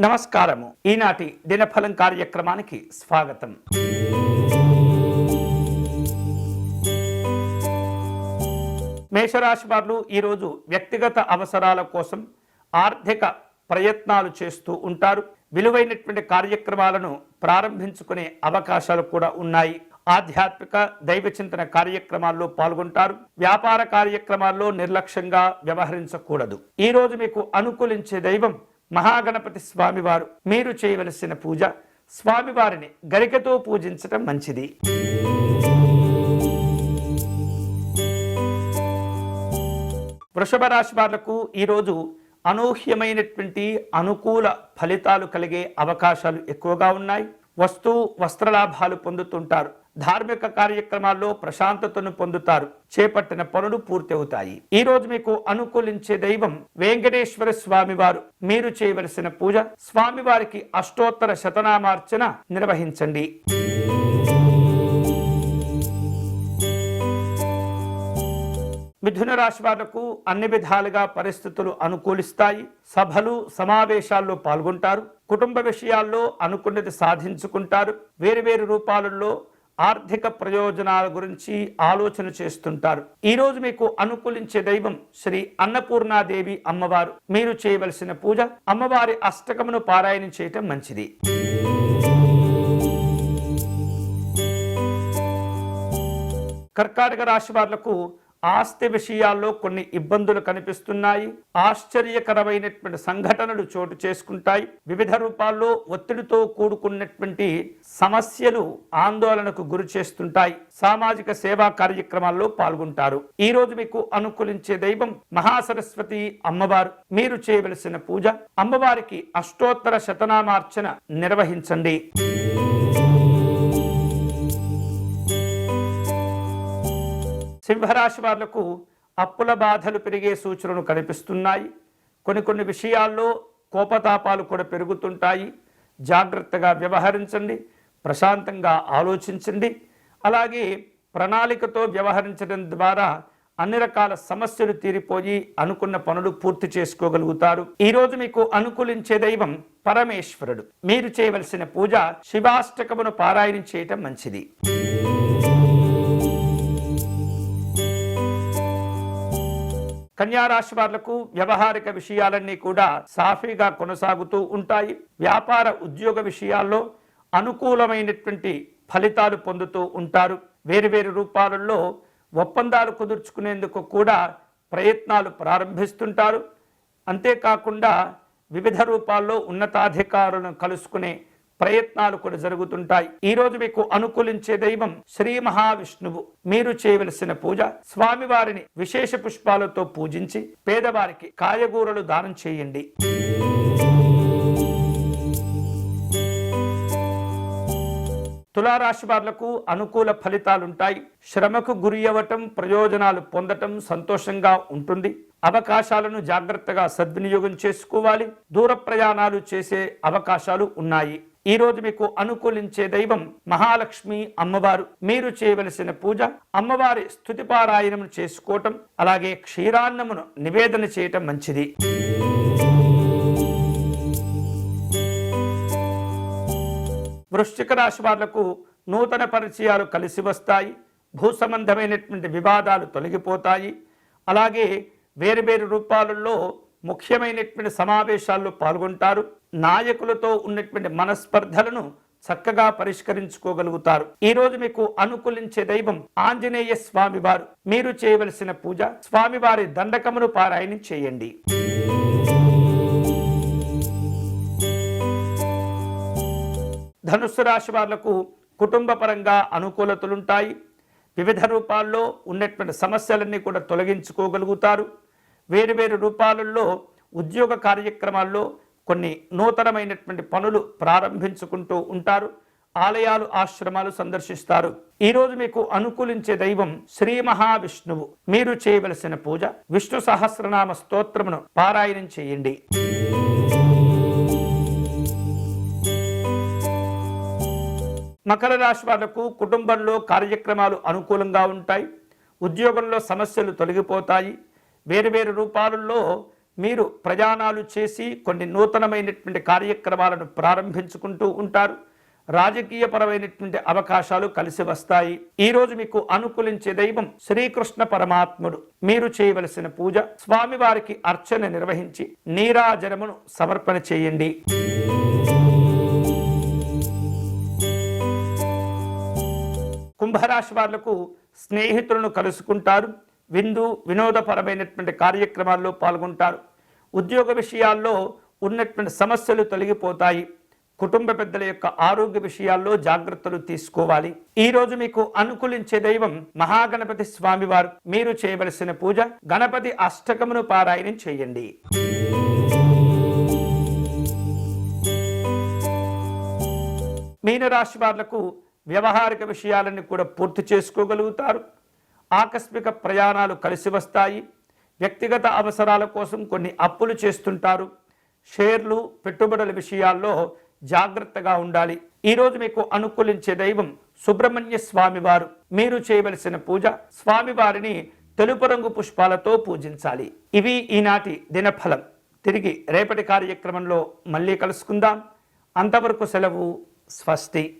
నమస్కారము. ఈనాటి దినఫలం కార్యక్రమానికి స్వాగతం. మేషరాశి వారు ఈరోజు వ్యక్తిగత అవసరాల కోసం ఆర్థిక ప్రయత్నాలు చేస్తూ ఉంటారు. విలువైనటువంటి కార్యక్రమాలను ప్రారంభించుకునే అవకాశాలు కూడా ఉన్నాయి. ఆధ్యాత్మిక దైవ చింతన కార్యక్రమాల్లో పాల్గొంటారు. వ్యాపార కార్యక్రమాల్లో నిర్లక్ష్యంగా వ్యవహరించకూడదు. ఈ రోజు మీకు అనుకూలించే దైవం మహాగణపతి స్వామివారు మీరు చేయవలసిన పూజ స్వామివారిని గరికతో పూజించటం మంచిది. వృషభ రాశి వాళ్ళకు ఈరోజు అనూహ్యమైనటువంటి అనుకూల ఫలితాలు కలిగే అవకాశాలు ఎక్కువగా ఉన్నాయి. వస్తు వస్త్రలాభాలు పొందుతుంటారు. ధార్మిక కార్యక్రమాల్లో ప్రశాంతతను పొందుతారు. చేపట్టిన పనులు పూర్తవుతాయి. ఈ రోజు మీకు అనుకూలించే దైవం వెంకటేశ్వర స్వామి వారు మీరు చేయవలసిన పూజ స్వామివారికి అష్టోత్తర శతనామార్చన నిర్వహించండి. మిథున రాశి వాళ్ళకు అన్ని విధాలుగా పరిస్థితులు అనుకూలిస్తాయి. సభలు సమావేశాల్లో పాల్గొంటారు. కుటుంబ విషయాల్లో అనుకున్నది సాధించుకుంటారు. వేరు వేరు రూపాలలో ఆర్థిక ప్రయోజనాల గురించి ఆలోచన చేస్తుంటారు. ఈ రోజు మీకు అనుకూలించే దైవం శ్రీ అన్నపూర్ణాదేవి అమ్మవారు. మీరు చేయవలసిన పూజ అమ్మవారి అష్టకమును పారాయణం చేయటం మంచిది. కర్కాటక రాశి వాళ్ళకు ఆస్తి విషయాల్లో కొన్ని ఇబ్బందులు కనిపిస్తున్నాయి. ఆశ్చర్యకరమైనటువంటి సంఘటనలు చోటు చేసుకుంటాయి. వివిధ రూపాల్లో ఒత్తిడితో కూడుకున్నటువంటి సమస్యలు ఆందోళనకు గురి చేస్తుంటాయి. సామాజిక సేవా కార్యక్రమాల్లో పాల్గొంటారు. ఈ రోజు మీకు అనుకూలించే దైవం మహాసరస్వతి అమ్మవారు. మీరు చేయవలసిన పూజ అమ్మవారికి అష్టోత్తర శతనామార్చన నిర్వహించండి. సింహరాశి వాళ్ళకు అప్పుల బాధలు పెరిగే సూచనలు కనిపిస్తున్నాయి. కొన్ని కొన్ని విషయాల్లో కోపతాపాలు కూడా పెరుగుతుంటాయి. జాగ్రత్తగా వ్యవహరించండి. ప్రశాంతంగా ఆలోచించండి. అలాగే ప్రణాళికతో వ్యవహరించడం ద్వారా అన్ని రకాల సమస్యలు తీరిపోయి అనుకున్న పనులు పూర్తి చేసుకోగలుగుతారు. ఈరోజు మీకు అనుకూలించే దైవం పరమేశ్వరుడు. మీరు చేయవలసిన పూజ శివాష్టకమును పారాయణం చేయటం మంచిది. కన్యారాశి వాళ్ళకు వ్యవహారిక విషయాలన్నీ కూడా సాఫీగా కొనసాగుతూ ఉంటాయి. వ్యాపార ఉద్యోగ విషయాల్లో అనుకూలమైనటువంటి ఫలితాలు పొందుతూ ఉంటారు. వేరువేరు రూపాలలో ఒప్పందాలు కుదుర్చుకునేందుకు కూడా ప్రయత్నాలు ప్రారంభిస్తుంటారు. అంతేకాకుండా వివిధ రూపాల్లో ఉన్నతాధికారులను కలుసుకునే ప్రయత్నాలు కూడా జరుగుతుంటాయి. ఈ రోజు మీకు అనుకూలించే దైవం శ్రీ మహావిష్ణువు. మీరు చేయవలసిన పూజ స్వామివారిని విశేష పుష్పాలతో పూజించి పేదవారికి కాయగూరలు దానం చేయండి. తులారాశి వారులకు అనుకూల ఫలితాలుంటాయి. శ్రమకు గురి అవ్వటం ప్రయోజనాలు పొందటం సంతోషంగా ఉంటుంది. అవకాశాలను జాగ్రత్తగా సద్వినియోగం చేసుకోవాలి. దూర ప్రయాణాలు చేసే అవకాశాలు ఉన్నాయి. ఈరోజు మీకు అనుకూలించే దైవం మహాలక్ష్మి అమ్మవారు. మీరు చేయవలసిన పూజ అమ్మవారి స్థుతిపారాయణమును చేసుకోవటం అలాగే క్షీరాన్నమును నివేదన చేయటం మంచిది. వృశ్చిక రాశి వాళ్ళకు నూతన పరిచయాలు కలిసి వస్తాయి. భూ సంబంధమైనటువంటి వివాదాలు తొలగిపోతాయి. అలాగే వేరు వేరు రూపాలలో ముఖ్యమైనటువంటి సమావేశాల్లో పాల్గొంటారు. నాయకులతో ఉన్నటువంటి మనస్పర్ధలను చక్కగా పరిష్కరించుకోగలుగుతారు. ఈ రోజు మీకు అనుకూలించే దైవం ఆంజనేయ స్వామి వారు మీరు చేయవలసిన పూజ స్వామివారి దండకమును పారాయణం చేయండి. ధనుస్సు రాశి వాళ్ళకు కుటుంబ పరంగా అనుకూలతలుంటాయి. వివిధ రూపాల్లో ఉన్నటువంటి సమస్యలన్నీ కూడా తొలగించుకోగలుగుతారు. వేరువేరు రూపాలలో ఉద్యోగ కార్యక్రమాల్లో కొన్ని నూతనమైనటువంటి పనులు ప్రారంభించుకుంటూ ఉంటారు. ఆలయాలు ఆశ్రమాలు సందర్శిస్తారు. ఈరోజు మీకు అనుకూలించే దైవం శ్రీ మహావిష్ణువు. మీరు చేయవలసిన పూజ విష్ణు సహస్రనామ స్తోత్రమును పారాయణం చేయండి. మకర రాశి వాళ్ళకు కుటుంబంలో కార్యక్రమాలు అనుకూలంగా ఉంటాయి. ఉద్యోగంలో సమస్యలు తొలగిపోతాయి. వేరువేరు రూపాలలో మీరు ప్రయాణాలు చేసి కొన్ని నూతనమైనటువంటి కార్యక్రమాలను ప్రారంభించుకుంటూ ఉంటారు. రాజకీయపరమైనటువంటి అవకాశాలు కలిసి వస్తాయి. ఈరోజు మీకు అనుకూలించే దైవం శ్రీకృష్ణ పరమాత్ముడు. మీరు చేయవలసిన పూజ స్వామివారికి అర్చన నిర్వహించి నీరాజనమును సమర్పణ చేయండి. కుంభరాశి వాళ్ళకు స్నేహితులను కలుసుకుంటారు. విందు వినోదపరమైనటువంటి కార్యక్రమాల్లో పాల్గొంటారు. ఉద్యోగ విషయాల్లో ఉన్నటువంటి సమస్యలు తొలగిపోతాయి. కుటుంబ పెద్దల యొక్క ఆరోగ్య విషయాల్లో జాగ్రత్తలు తీసుకోవాలి. ఈ రోజు మీకు అనుకూలించే దైవం మహాగణపతి స్వామివారు. మీరు చేయవలసిన పూజ గణపతి అష్టకమును పారాయణం చేయండి. మీనరాశి వాళ్ళకు వ్యవహారిక విషయాలన్నీ కూడా పూర్తి చేసుకోగలుగుతారు. ఆకస్మిక ప్రయాణాలు కలిసి వస్తాయి. వ్యక్తిగత అవసరాల కోసం కొన్ని అప్పులు చేస్తుంటారు. షేర్లు పెట్టుబడుల విషయాల్లో జాగ్రత్తగా ఉండాలి. ఈరోజు మీకు అనుకూలించే దైవం సుబ్రహ్మణ్య స్వామివారు. మీరు చేయవలసిన పూజ స్వామివారిని తెలుపు రంగు పుష్పాలతో పూజించాలి. ఇవి ఈనాటి దినఫలం. తిరిగి రేపటి కార్యక్రమంలో మళ్ళీ కలుసుకుందాం. అంతవరకు సెలవు స్వస్తి.